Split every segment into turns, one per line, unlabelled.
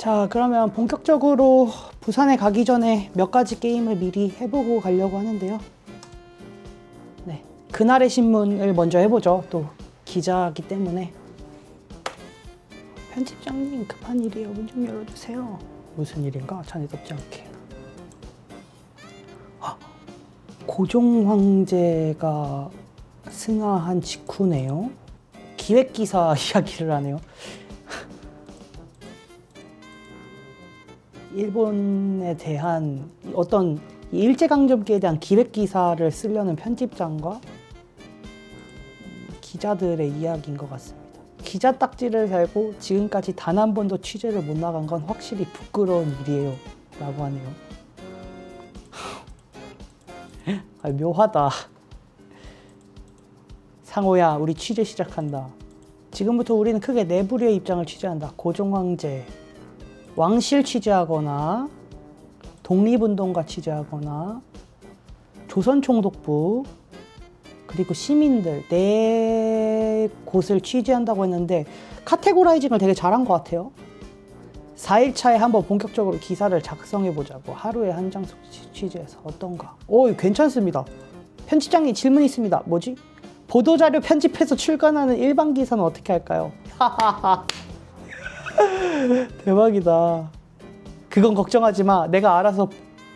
자, 그러면 본격적으로 부산에 가기 전에 몇 가지 게임을 미리 해보고 가려고 하는데요. 네. 그날의 신문을 먼저 해보죠. 또 기자기 때문에. 편집장님, 급한 일이에요. 문 좀 열어주세요. 무슨 일인가? 잔에 덥지 않게. 아, 고종 황제가 승하한 직후네요. 기획기사 이야기를 하네요. 일본에 대한 어떤 이 일제강점기에 대한 기획 기사를 쓰려는 편집장과 음, 기자들의 이야기인 것 같습니다. 기자 딱지를 달고 지금까지 단 한 번도 취재를 못 나간 건 확실히 부끄러운 일이에요. 라고 하네요. 아, 묘하다. 상호야, 우리 취재 시작한다. 지금부터 우리는 크게 네 부류의 입장을 취재한다. 고종 황제, 왕실 취재하거나 독립운동가 취재하거나 조선총독부 그리고 시민들 네 곳을 취재한다고 했는데 카테고라이징을 되게 잘한 것 같아요. 4일차에 한번 본격적으로 기사를 작성해 보자고 하루에 한 장씩 취재해서 어떤가? 오 괜찮습니다. 편집장님 질문 있습니다. 뭐지? 보도자료 편집해서 출간하는 일반 기사는 어떻게 할까요? 대박이다. 그건 걱정하지 마. 내가 알아서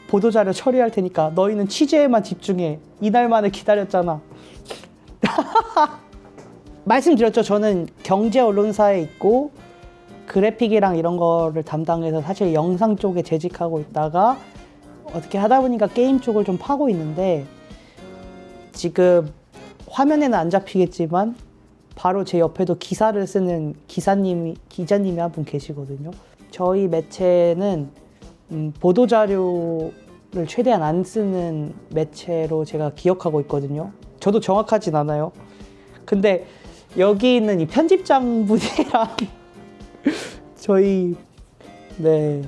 보도자료 처리할 테니까 너희는 취재에만 집중해. 이날만을 기다렸잖아. 말씀드렸죠. 저는 경제 언론사에 있고 그래픽이랑 이런 거를 담당해서 사실 영상 쪽에 재직하고 있다가 어떻게 하다 보니까 게임 쪽을 좀 파고 있는데 지금 화면에는 안 잡히겠지만 바로 제 옆에도 기사를 쓰는 기사님이 기자님이 한 분 계시거든요. 저희 매체는 음, 보도 자료를 최대한 안 쓰는 매체로 제가 기억하고 있거든요. 저도 정확하진 않아요. 근데 여기 있는 이 편집장 분이랑 저희 네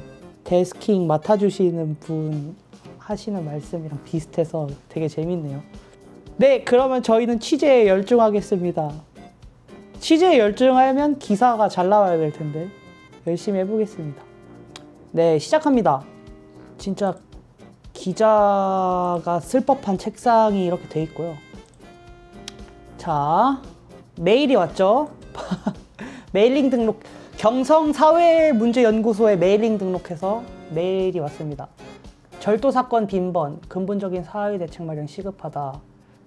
데스킹 맡아주시는 분 하시는 말씀이랑 비슷해서 되게 재밌네요. 네, 그러면 저희는 취재에 열중하겠습니다. 취재에 열중하면 기사가 잘 나와야 될 텐데 열심히 해보겠습니다. 네, 시작합니다. 진짜 기자가 쓸 법한 책상이 이렇게 돼 있고요. 자, 메일이 왔죠? 메일링 등록 경성 사회문제연구소에 메일링 등록해서 메일이 왔습니다. 절도 사건 빈번, 근본적인 사회 대책 마련 시급하다.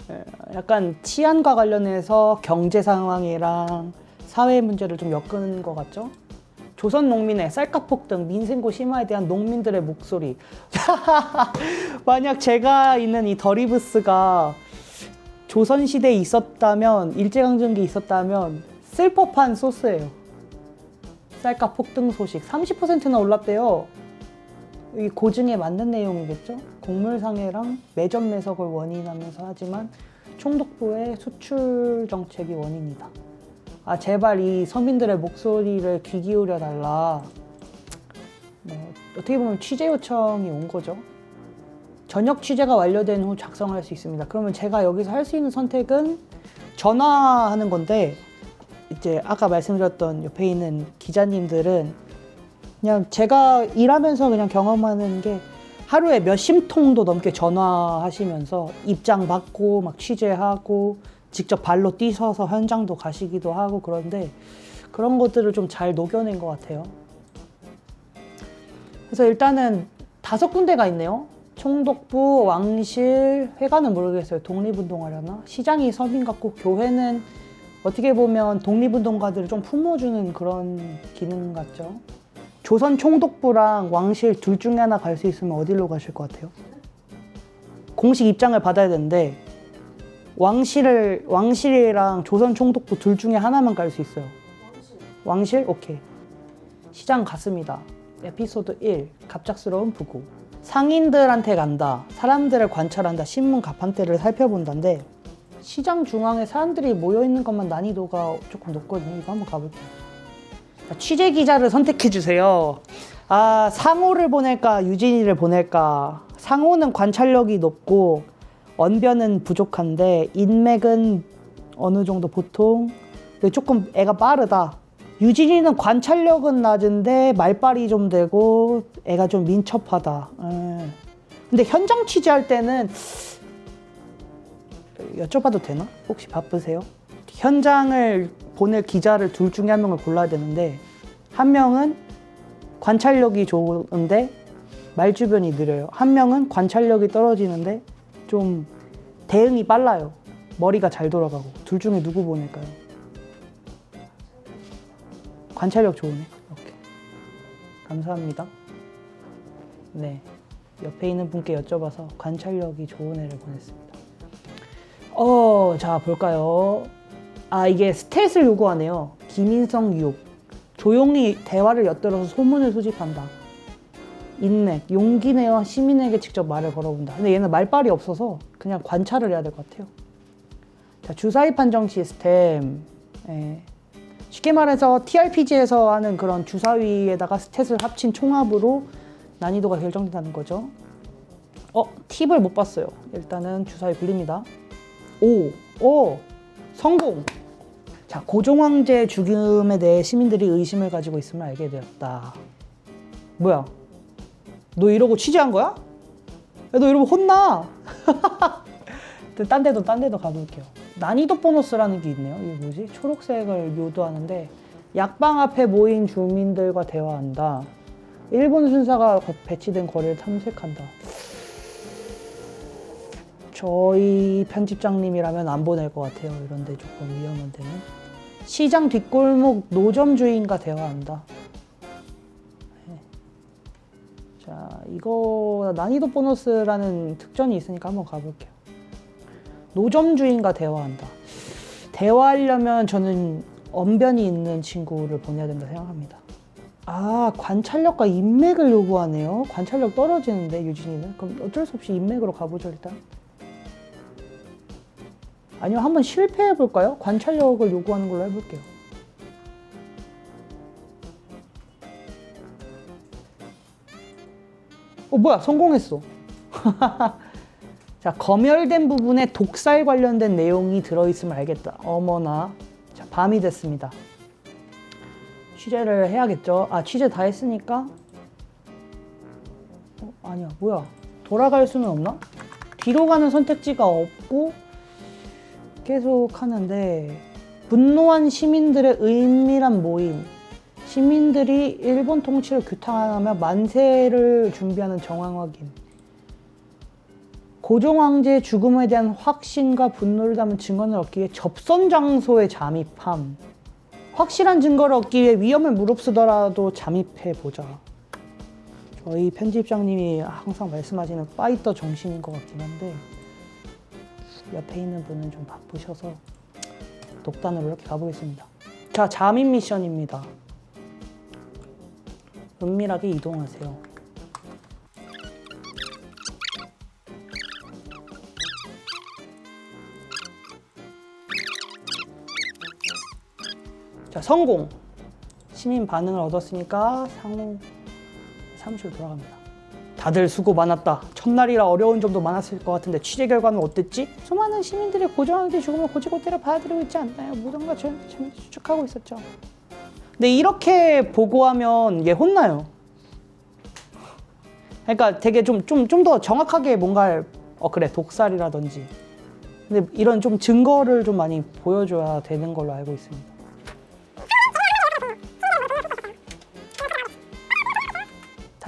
예, 약간 치안과 관련해서 경제 상황이랑 사회 문제를 좀 엮은 것 같죠? 조선 농민의 쌀값 폭 등, 민생고 심화에 대한 농민들의 목소리. 만약 제가 있는 이 더리브스가 조선 시대에 있었다면 일제강점기 에 있었다면 쓸 법한 소스예요. 쌀값 폭등 소식 30%나 올랐대요. 이 고증에 맞는 내용이겠죠? 곡물상해랑 매점 매석을 원인하면서 하지만 총독부의 수출 정책이 원인이다. 아 제발 이 서민들의 목소리를 귀 기울여 달라. 뭐 어떻게 보면 취재 요청이 온 거죠. 전역 취재가 완료된 후 작성할 수 있습니다. 그러면 제가 여기서 할 수 있는 선택은 전화하는 건데 이제 아까 말씀드렸던 옆에 있는 기자님들은 그냥 제가 일하면서 그냥 경험하는 게 하루에 몇십 통도 넘게 전화하시면서 입장 받고 막 취재하고 직접 발로 뛰셔서 현장도 가시기도 하고 그런데 그런 것들을 좀 잘 녹여낸 것 같아요. 그래서 일단은 다섯 군데가 있네요. 총독부, 왕실, 회관은 모르겠어요. 독립운동하려나? 시장이 서민 같고 교회는 어떻게 보면 독립운동가들을 좀 품어주는 그런 기능 같죠. 조선 총독부랑 왕실 둘 중에 하나 갈 수 있으면 어디로 가실 것 같아요? 공식 입장을 받아야 되는데 왕실을 왕실이랑 조선 총독부 둘 중에 하나만 갈 수 있어요. 왕실? 오케이. 시장 갔습니다. 에피소드 1. 갑작스러운 부고. 상인들한테 간다. 사람들을 관찰한다. 신문 가판대를 살펴본다인데 시장 중앙에 사람들이 모여 있는 것만 난이도가 조금 높거든요. 이거 한번 가볼게요. 자, 취재 기자를 선택해 주세요. 아 상호를 보낼까 유진이를 보낼까? 상호는 관찰력이 높고 언변은 부족한데 인맥은 어느 정도 보통 근데 조금 애가 빠르다. 유진이는 관찰력은 낮은데 말빨이 좀 되고 애가 좀 민첩하다. 예. 근데 현장 취재할 때는 여쭤봐도 되나? 혹시 바쁘세요? 현장을 보낼 기자를 둘 중에 한 명을 골라야 되는데 한 명은 관찰력이 좋은데 말 주변이 느려요. 한 명은 관찰력이 떨어지는데 좀 대응이 빨라요. 머리가 잘 돌아가고 둘 중에 누구 보낼까요? 관찰력 좋으네. 오케이. 감사합니다. 네. 옆에 있는 분께 여쭤봐서 관찰력이 좋은 애를 보냈습니다. 어, 자, 볼까요? 아, 이게 스탯을 요구하네요. 김인성 6. 조용히 대화를 엿들어서 소문을 소집한다. 인맥, 용기 내어 시민에게 직접 말을 걸어본다. 근데 얘는 말빨이 없어서 그냥 관찰을 해야 될 것 같아요. 자, 주사위 판정 시스템. 예. 쉽게 말해서 TRPG에서 하는 그런 주사위에다가 스탯을 합친 총합으로 난이도가 결정된다는 거죠. 어, 팁을 못 봤어요. 일단은 주사위 굴립니다. 오, 오, 성공! 자, 고종황제 죽음에 대해 시민들이 의심을 가지고 있음을 알게 되었다. 뭐야? 너 이러고 취재한 거야? 야, 너 이러면 혼나! 딴 데도 딴 데도 가볼게요. 난이도 보너스라는 게 있네요. 이게 뭐지? 초록색을 묘도하는데 약방 앞에 모인 주민들과 대화한다. 일본 순사가 배치된 거리를 탐색한다. 저희 편집장님이라면 안 보낼 것 같아요. 이런데 조금 위험한 데는. 시장 뒷골목 노점 주인과 대화한다. 네. 자, 이거 난이도 보너스라는 특전이 있으니까 한번 가볼게요. 노점 주인과 대화한다. 대화하려면 저는 언변이 있는 친구를 보내야 된다 생각합니다. 아, 관찰력과 인맥을 요구하네요. 관찰력 떨어지는데, 유진이는. 그럼 어쩔 수 없이 인맥으로 가보죠, 일단. 아니면 한번 실패해 볼까요? 관찰력을 요구하는 걸로 해볼게요. 어, 뭐야, 성공했어. 자, 검열된 부분에 독살 관련된 내용이 들어있음을 알겠다. 어머나. 자, 밤이 됐습니다. 취재를 해야겠죠. 아, 취재 다 했으니까. 어, 아니야, 뭐야. 돌아갈 수는 없나? 뒤로 가는 선택지가 없고, 계속 하는데, 분노한 시민들의 은밀한 모임. 시민들이 일본 통치를 규탄하며 만세를 준비하는 정황 확인. 고종 황제의 죽음에 대한 확신과 분노를 담은 증언을 얻기 위해 접선 장소에 잠입함. 확실한 증거를 얻기 위해 위험을 무릅쓰더라도 잠입해 보자. 저희 편집장님이 항상 말씀하시는 파이터 정신인 것 같긴 한데 옆에 있는 분은 좀 바쁘셔서 독단으로 이렇게 가보겠습니다. 자, 잠입 미션입니다. 은밀하게 이동하세요. 자, 성공. 시민 반응을 얻었으니까 상호 사무실 돌아갑니다. 다들 수고 많았다. 첫날이라 어려운 점도 많았을 것 같은데 취재 결과는 어땠지? 수많은 시민들이 고정하게 죽음을 고지고대로 받아들이고 있지 않나요? 재- 재밌게 추측하고 있었죠. 근데 이렇게 보고하면 얘 혼나요. 그러니까 되게 좀 좀 좀 더 정확하게 뭔가를 어 그래 독살이라든지 근데 이런 좀 증거를 좀 많이 보여줘야 되는 걸로 알고 있습니다.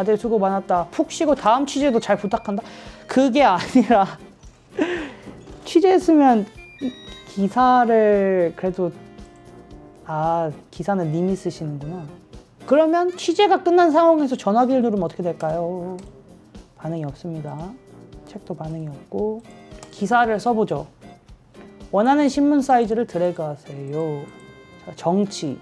다들 수고 많았다. 푹 쉬고 다음 취재도 잘 부탁한다. 그게 아니라 취재했으면 기사를 그래도 아 기사는 님이 쓰시는구나. 그러면 취재가 끝난 상황에서 전화기를 누르면 어떻게 될까요? 반응이 없습니다. 책도 반응이 없고 기사를 써보죠. 원하는 신문 사이즈를 드래그하세요. 자, 정치.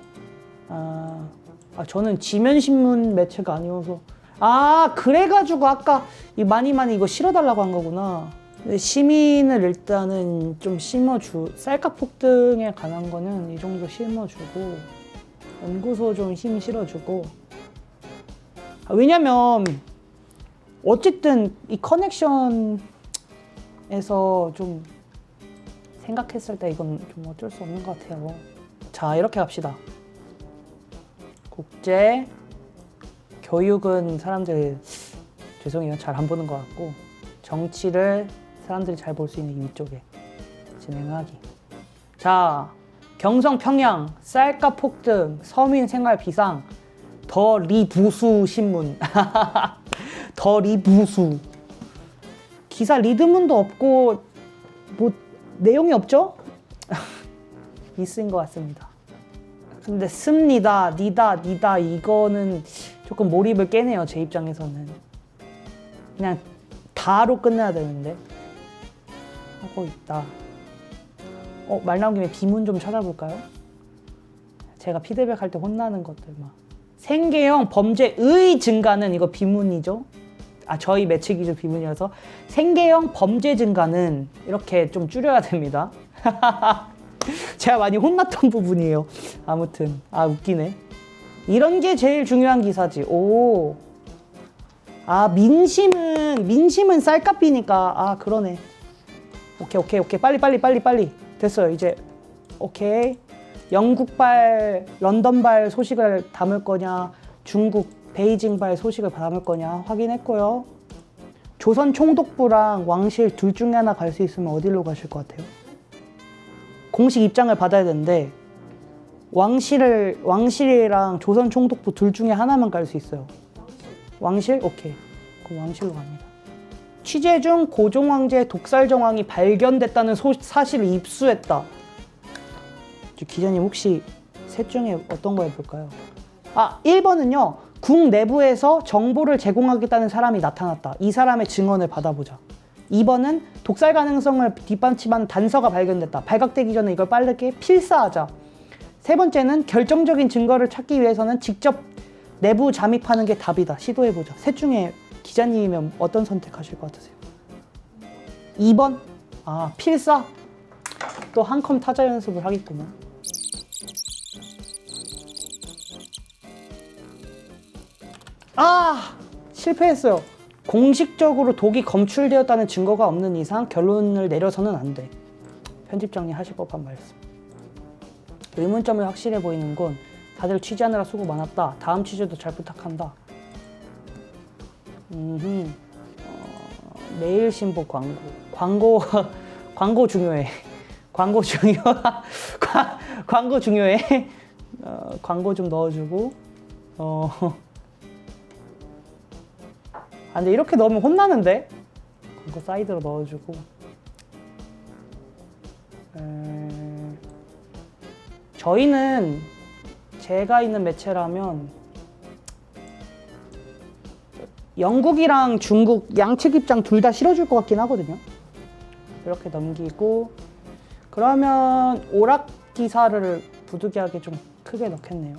아, 아, 저는 지면 신문 매체가 아니어서 아 그래가지고 아까 이 많이 많이 이거 실어달라고 한 거구나. 시민을 일단은 좀 심어주 쌀값 폭등에 관한 거는 이 정도 심어주고 연구소 좀 힘 실어주고 아, 왜냐면 어쨌든 이 커넥션에서 좀 생각했을 때 이건 좀 어쩔 수 없는 것 같아요. 자 이렇게 갑시다. 국제 교육은 사람들 죄송해요. 잘 안 보는 것 같고 정치를 사람들이 잘 볼 수 있는 위쪽에 진행하기. 자 경성 평양 쌀값 폭등 서민 생활 비상 더 리부수 신문. 더 리부수. 기사 리드문도 없고 뭐 내용이 없죠? 미스인 것 같습니다. 근데 습니다, 니다, 니다. 이거는 조금 몰입을 깨네요 제 입장에서는 그냥 다로 끝내야 되는데 하고 있다. 어, 말 나온 김에 비문 좀 찾아볼까요? 제가 피드백 할 때 혼나는 것들 막 생계형 범죄의 증가는 이거 비문이죠. 아 저희 매체 기준 비문이어서 생계형 범죄 증가는 이렇게 좀 줄여야 됩니다. 제가 많이 혼났던 부분이에요. 아무튼 아 웃기네. 이런 게 제일 중요한 기사지. 오. 아 민심은 민심은 쌀값이니까 아 그러네. 오케이 오케이 오케이 빨리 빨리 빨리 빨리 됐어요 이제 오케이 영국발 런던발 소식을 담을 거냐 중국 베이징발 소식을 담을 거냐 확인했고요 조선 총독부랑 왕실 둘 중에 하나 갈 수 있으면 어디로 가실 것 같아요? 공식 입장을 받아야 되는데 왕실을 왕실이랑 조선 총독부 둘 중에 하나만 갈수 있어요 왕실? 오케이 그럼 왕실로 갑니다 취재 중 고종 황제의 독살 정황이 발견됐다는 소- 사실을 입수했다. 저 기자님 혹시 셋 중에 어떤 거 해볼까요? 아, 1번은요. 국 내부에서 정보를 제공하겠다는 사람이 나타났다. 이 사람의 증언을 받아보자. 2번은 독살 가능성을 뒷받침하는 단서가 발견됐다. 발각되기 전에 이걸 빠르게 필사하자. 세 번째는 결정적인 증거를 찾기 위해서는 직접 내부 잠입하는 게 답이다. 시도해보자. 셋 중에 기자님이면 어떤 선택하실 것 같으세요? 2번? 아, 필사? 또 한 컴 타자 연습을 하겠구만. 아! 실패했어요. 공식적으로 독이 검출되었다는 증거가 없는 이상 결론을 내려서는 안 돼. 편집장님 하실 법한 말씀. 의문점이 확실해 보이는 건 다들 취재하느라 수고 많았다. 다음 취재도 잘 부탁한다. 음흠. 어, 매일 신보 광고. 광고, 광고 중요해. 광고 중요, 광- 광고 중요해. 어, 광고 좀 넣어주고. 어. 아, 근데 이렇게 넣으면 혼나는데? 광고 사이드로 넣어주고. 음, 저희는 제가 있는 매체라면 영국이랑 중국 양측 입장 둘 다 실어줄 것 같긴 하거든요. 이렇게 넘기고 그러면 오락 기사를 부득이하게 좀 크게 넣겠네요.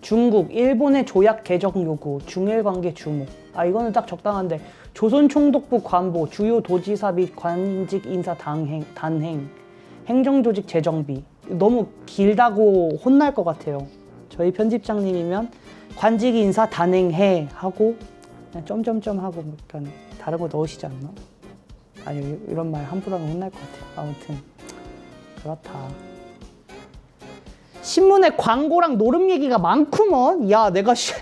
중국, 일본의 조약 개정 요구, 중일 관계 주목. 아 이거는 딱 적당한데 조선 총독부 관보, 주요 도지사 및 관직 인사 당행, 단행, 행정조직 재정비. 너무 길다고 혼날 것 같아요. 저희 편집장님이면 관직 인사 단행해 하고 점점점 하고 뭐 약간 다른 거 넣으시지 않나? 아니 이런 말 함부로 하면 혼날 것 같아요. 아무튼 그렇다. 신문에 광고랑 노름 얘기가 많구먼. 야 내가 씨-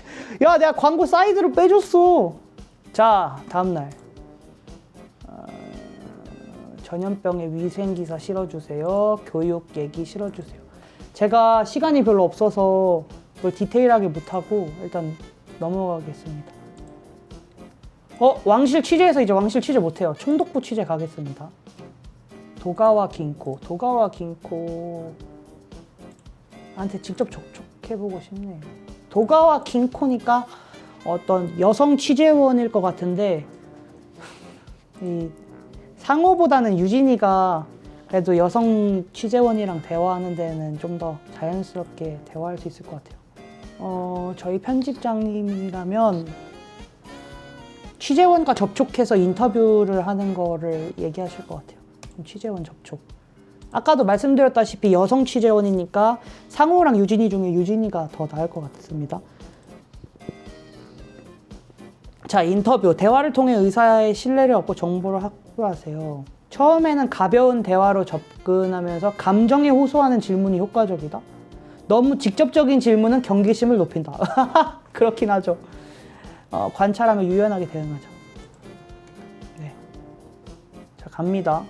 야 내가 광고 사이드로 빼줬어. 자 다음 날 어, 전염병의 위생 기사 실어주세요. 교육 얘기 실어주세요. 제가 시간이 별로 없어서 그걸 디테일하게 못하고 일단 넘어가겠습니다. 어 왕실 취재해서 이제 왕실 취재 못해요. 총독부 취재 가겠습니다. 도가와 긴코, 도가와 긴코 한테 직접 접촉해보고 싶네요. 도가와 긴코니까 어떤 여성 취재원일 것 같은데 이 상호보다는 유진이가 그래도 여성 취재원이랑 대화하는 데는 좀 더 자연스럽게 대화할 수 있을 것 같아요. 어, 저희 편집장님이라면 취재원과 접촉해서 인터뷰를 하는 거를 얘기하실 것 같아요. 취재원 접촉. 아까도 말씀드렸다시피 여성 취재원이니까 상호랑 유진이 중에 유진이가 더 나을 것 같습니다. 자, 인터뷰. 대화를 통해 의사의 신뢰를 얻고 정보를 확보 하세요. 처음에는 가벼운 대화로 접근하면서 감정에 호소하는 질문이 효과적이다. 너무 직접적인 질문은 경계심을 높인다. 그렇긴 하죠. 어, 관찰하며 유연하게 대응하죠. 네. 자, 갑니다.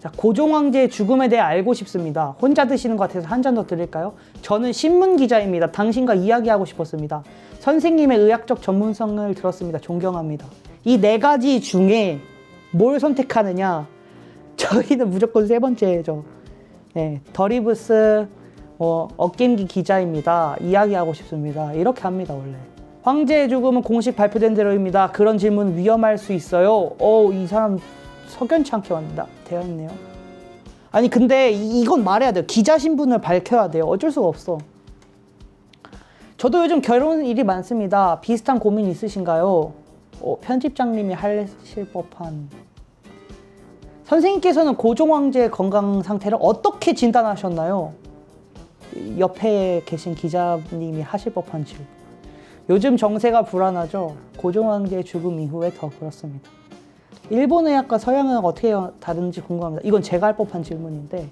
자, 고종 황제의 죽음에 대해 알고 싶습니다. 혼자 드시는 것 같아서 한 잔 더 드릴까요? 저는 신문 기자입니다. 당신과 이야기하고 싶었습니다. 선생님의 의학적 전문성을 들었습니다. 존경합니다. 이 네 가지 중에 뭘 선택하느냐? 저희는 무조건 세 번째죠. 네, 더리브스 뭐 어게임기 기자입니다. 이야기하고 싶습니다. 이렇게 합니다, 원래. 황제의 죽음은 공식 발표된 대로입니다. 그런 질문 위험할 수 있어요. 어, 이 사람 석연치 않게 왔다. 되었네요. 아니 근데 이- 이건 말해야 돼요. 기자 신분을 밝혀야 돼요. 어쩔 수가 없어. 저도 요즘 결혼 일이 많습니다. 비슷한 고민 있으신가요? 어, 편집장님이 하실 법한 선생님께서는 고종 황제의 건강 상태를 어떻게 진단하셨나요? 이 옆에 계신 기자님이 하실 법한 질문. 요즘 정세가 불안하죠. 고종 황제의 죽음 이후에 더 그렇습니다. 일본 의학과 서양 의학 어떻게 다른지 궁금합니다. 이건 제가 할 법한 질문인데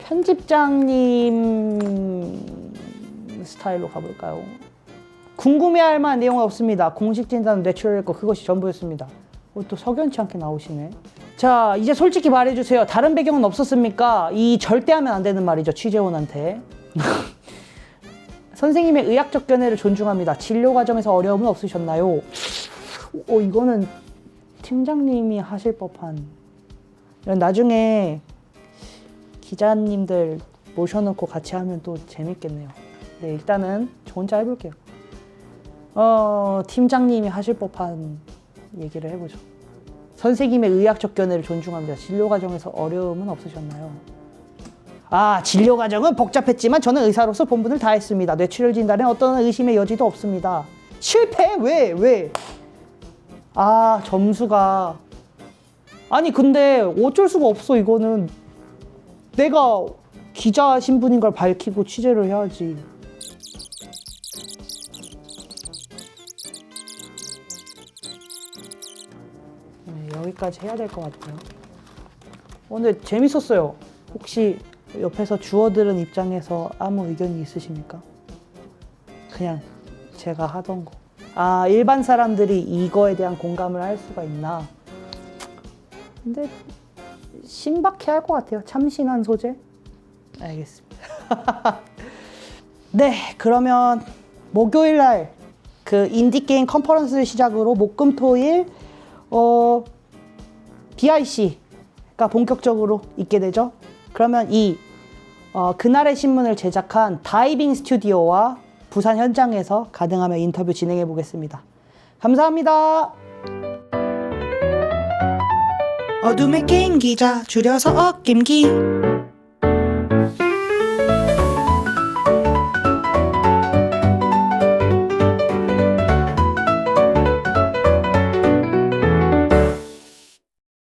편집장님 스타일로 가볼까요? 궁금해할 만한 내용은 없습니다. 공식 진단은 내추럴했고 그것이 전부였습니다. 어, 또 석연치 않게 나오시네. 자, 이제 솔직히 말해주세요. 다른 배경은 없었습니까? 이 절대 하면 안 되는 말이죠. 취재원한테. 선생님의 의학적 견해를 존중합니다. 진료 과정에서 어려움은 없으셨나요? 어, 이거는 팀장님이 하실 법한. 나중에 기자님들 모셔놓고 같이 하면 또 재밌겠네요. 네, 일단은 저 혼자 해볼게요. 어, 팀장님이 하실 법한 얘기를 해보죠. 선생님의 의학적 견해를 존중합니다. 진료 과정에서 어려움은 없으셨나요? 아, 진료 과정은 복잡했지만 저는 의사로서 본분을 다했습니다. 뇌출혈 진단에 어떤 의심의 여지도 없습니다. 실패? 왜? 왜? 아, 점수가. 아니, 근데 어쩔 수가 없어, 이거는. 내가 기자 신분인 걸 밝히고 취재를 해야지. 여기까지 해야 될 것 같아요. 오늘 재밌었어요. 혹시 옆에서 주워들은 입장에서 아무 의견이 있으십니까? 그냥 제가 하던 거. 아, 일반 사람들이 이거에 대한 공감을 할 수가 있나? 근데 신박해 할 것 같아요. 참신한 소재. 알겠습니다. 네, 그러면 목요일 날 그 인디게임 컨퍼런스 시작으로 목금토일 어 BIC가 본격적으로 있게 되죠. 그러면 이 어, 그날의 신문을 제작한 다이빙 스튜디오와 부산 현장에서 가능하면 인터뷰 진행해 보겠습니다. 감사합니다.
어둠의 게임 기자 줄여서 어 김기